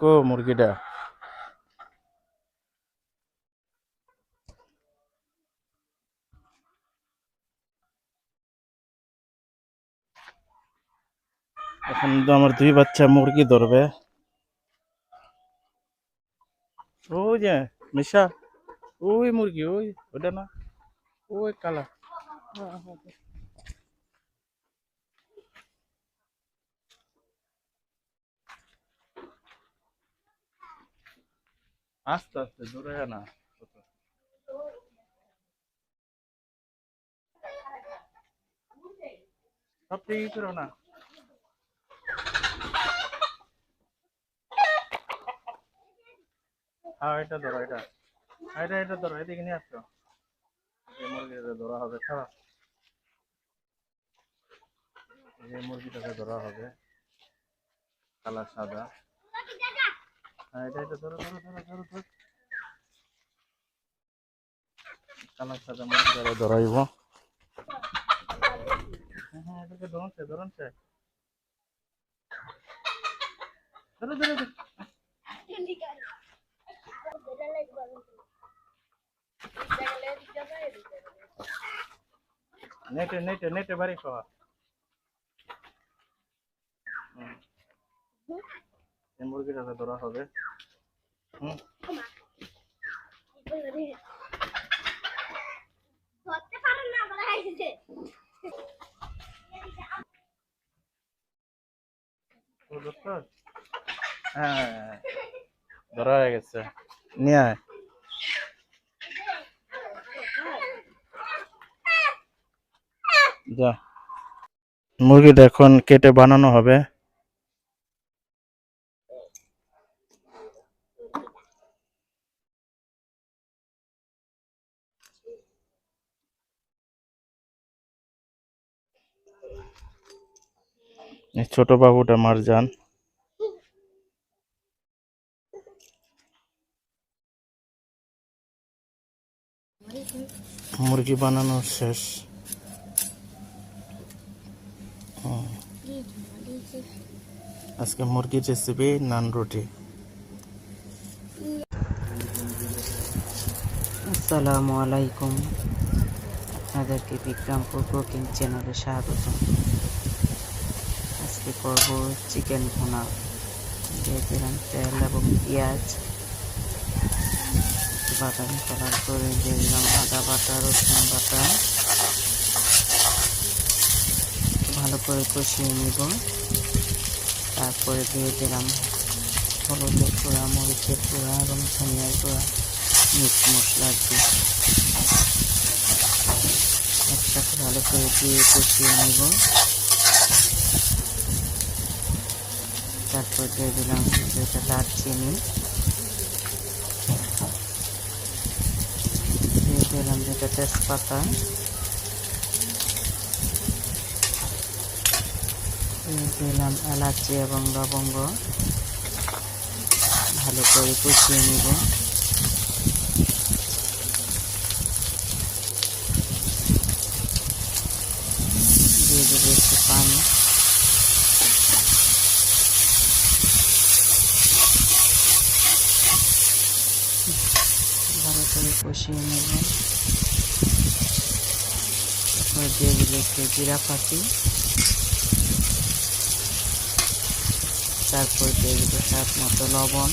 কো মুরগিটা। এখন তো আমার দুই বাচ্চা মুরগি ধরবে। ওই যে মিশা, ওই মুরগি, ওই ওটা না, ওই কালা। আস্তে আস্তে দূরে না। না। হ্যাঁ ধরো এটা। হ্যাঁ, এটা এটা ধরো হবে এই মুরগিটাকে ধরা হবে। কালার সাদা। হ্যাঁ এটা এটা ধরো ধরো ধরো ধরো ধরো। কালার সাদা ধরাইব হ্যাঁ হ্যাঁ এটাকে ধরছে ধরছে ধরো ধরো ধরো। নেটে নেটে নেটে বাড়ি খাওয়া। হুম। এই মুরগিটাকে ধরা হবে হুম? হ্যাঁ ধরা হয়ে গেছে। নিয়ে আয়। যা। মুরগিটা এখন কেটে বানানো হবে। ছোট বাবুটা মার যান মুরগি বানানো শেষ। আজকে মুরগির রেসিপি নান রুটি। আসসালামু আলাইকুম। আপনাদেরকে বিক্রমপুর কুকিং চ্যানেলে স্বাগত আজকে করব চিকেন ভুনা। দিয়ে দিলাম তেল এবং পেঁয়াজ। বাদামি কালার করে দিয়ে দিলাম আদা বাটা, রসুন বাটা। ভালো করে কষিয়ে নিব। তারপরে দিয়ে দিলাম হলুদের গুঁড়া, মরিচের গুঁড়া এবং ধনিয়ার গুঁড়া মিট মশলা দিয়ে। একসাথে ভালো করে দিয়ে কষিয়ে নিব। তারপর দিয়ে দিলাম যেটা দারচিনি। দিয়ে দিলাম যেটা তেজপাতা। দিয়ে দিলাম এলাচি এবং লবঙ্গ। ভালো করে কষিয়ে নিব। দিয়ে দেবো একটু পানি ভালো করে কষিয়ে নেব তারপর দিয়ে দিল একটু জিরা পাতি তারপর দিয়ে দিল স্বাদ মতো লবণ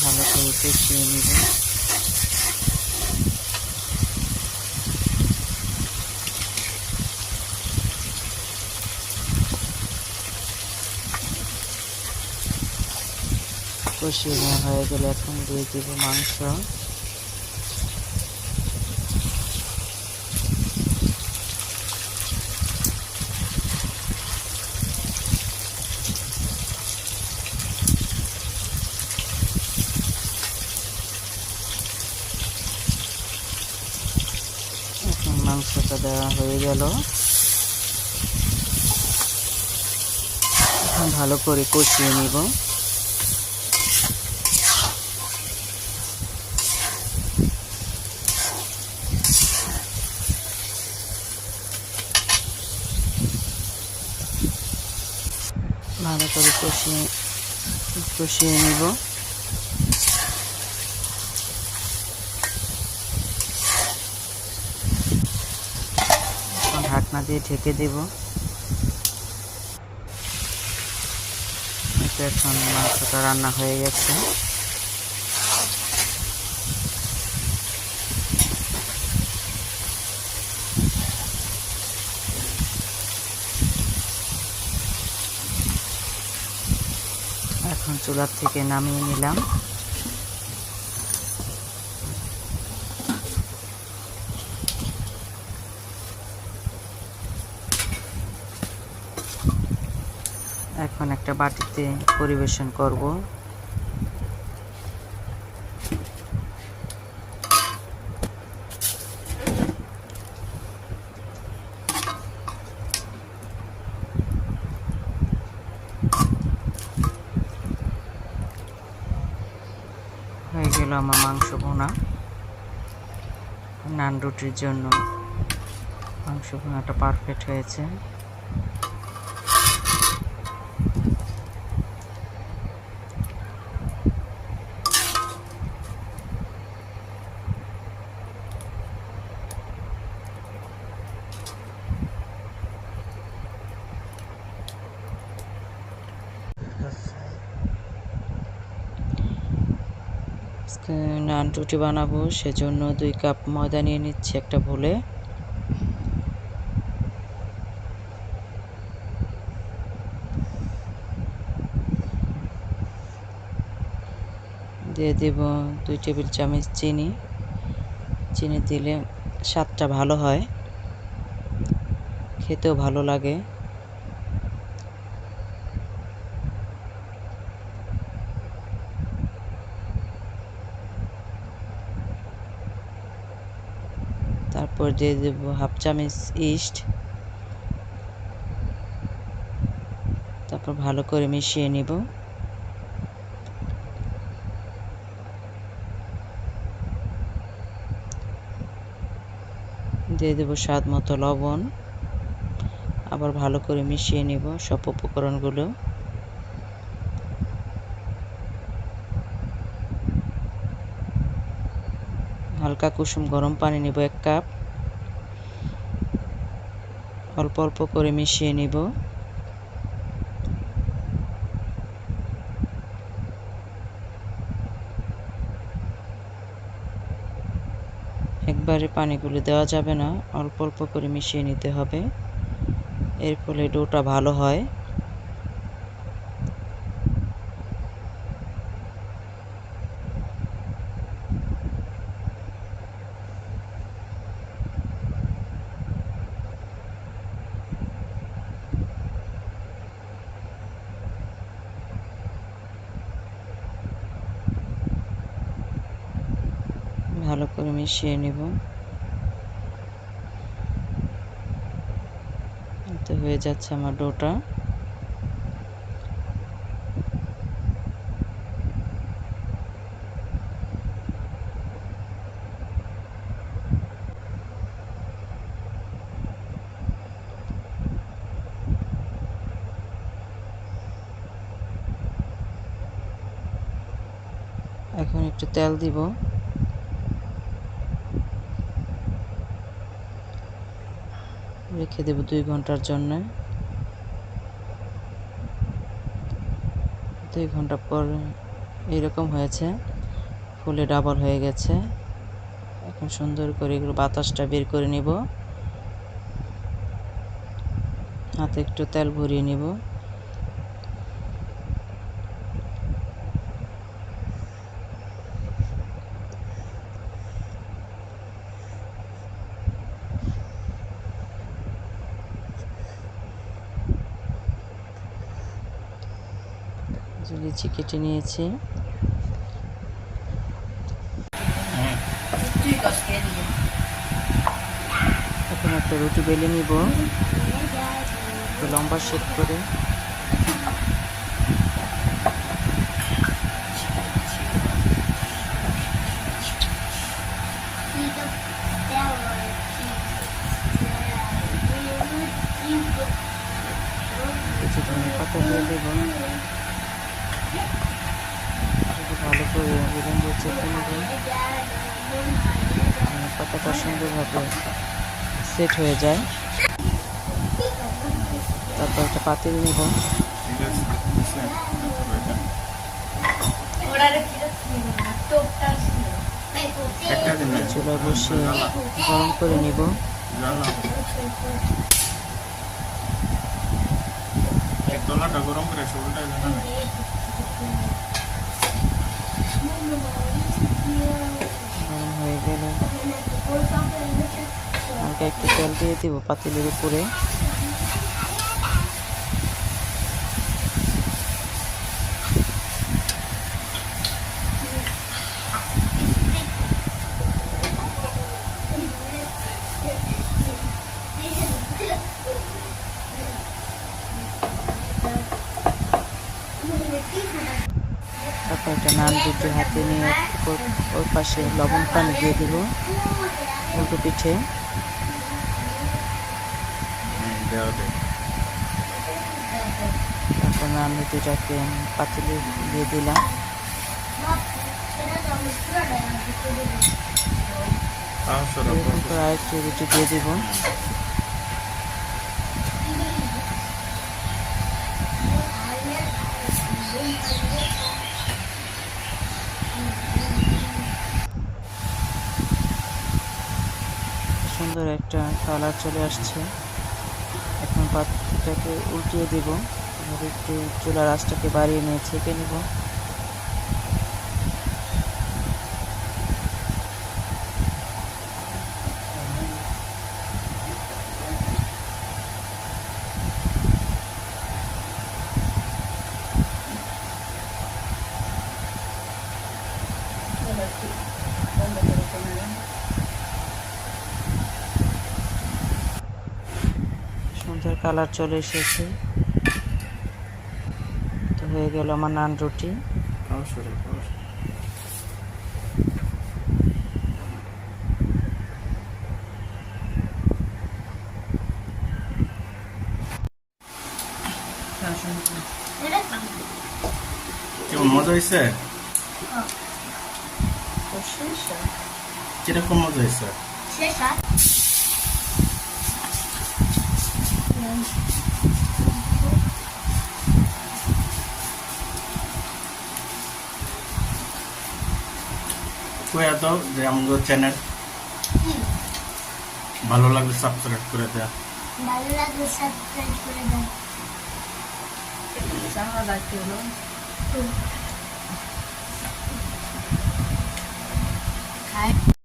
ভালো করে কষিয়ে নেব। কষিয়ে নেওয়া হয়ে গেলে এখন দিয়ে দিব মাংস। মাংসটা দেওয়া হয়ে গেল। ভালো করে কষিয়ে নিব। ভালো করে কষিয়ে কষিয়ে নিব। ঢাকনা দিয়ে ঢেকে দেব। এখন মাংসটা রান্না হয়ে গেছে এখন চুলার থেকে নামিয়ে নিলাম। এখন একটা বাটিতে পরিবেশন করব। হয়ে গেল আমার মাংস ভোনা। নান রুটির জন্য মাংস ভোনাটা পারফেক্ট হয়েছে। আজকে নান রুটি বানাবো, সেজন্য দুই কাপ ময়দা নিয়ে নিচ্ছি একটা ভুলে দিয়ে দেব দুই টেবিল চামচ চিনি। চিনি দিলে স্বাদটা ভালো হয়। খেতেও ভালো লাগে। তারপর দিয়ে দেব হাফ চামচ ইস্ট, তারপর ভালো করে মিশিয়ে নিব। দিয়ে দেব স্বাদ মতো লবণ। আবার ভালো করে মিশিয়ে নিব সব উপকরণগুলো। হালকা কুসুম গরম পানি নিব এক কাপ। অল্প অল্প করে মিশিয়ে নিব। একবারে পানিগুলো দেওয়া যাবে না, অল্প অল্প করে মিশিয়ে নিতে হবে। এর ফলে ডোটা ভালো হয়। ভালো করে মিশিয়ে নেব। তো হয়ে যাচ্ছে আমার ডোটা। এখন একটু তেল দিব। রেখে দেব দুই ঘণ্টার জন্য। দুই ঘণ্টা পর এইরকম হয়েছে, ফুলে ডাবল হয়ে গেছে। এখন সুন্দর করে এগুলো বাতাসটা বের করে নিব। হাতে একটু তেল ভরিয়ে নিব। লিচি কেটে নিয়েছি। এখন একটা রুটি বেলে নিব। লম্বা শেপ করে কিছু ধনে পাতা দিয়ে দেবো দিয়ে চেপে নেব যেন পাতাটা সুন্দরভাবে সেট হয়ে যায়। তারপর একটা পাতিল নেব। চুলা বসিয়ে গরম করে নিব। গরম করে শুরুটা জানা না গরম হয়ে গেলে হালকা একটু তেল দিয়ে দিব পাতিলের উপরে। একটা নান দুটো হাতে নিয়ে ওর পাশে লবণ পানি দিয়ে দিব। উল্টো পিঠে। হুম, দেওয়া দে তারপর দুটাকে পাতিলে দিয়ে দিলাম। আরেকটি রুটি দিয়ে দিব। সুন্দর একটা কালার চলে আসছে। এখন পাত্রটাকে উল্টিয়ে দেব। এভাবে একটু চুলার আঁচটাকে বাড়িয়ে নিয়ে ছেঁকে নিব সুন্দর কালার চলে এসেছে। তো হয়ে গেল আমার নান রুটি। মজা হয়েছে? কীরকম মজা হয়েছে? দাও যে আমাদের চ্যানেল। ভালো লাগলে সাবস্ক্রাইব করে দেয়া। ভালো লাগলে সাবস্ক্রাইব করে দাও খাই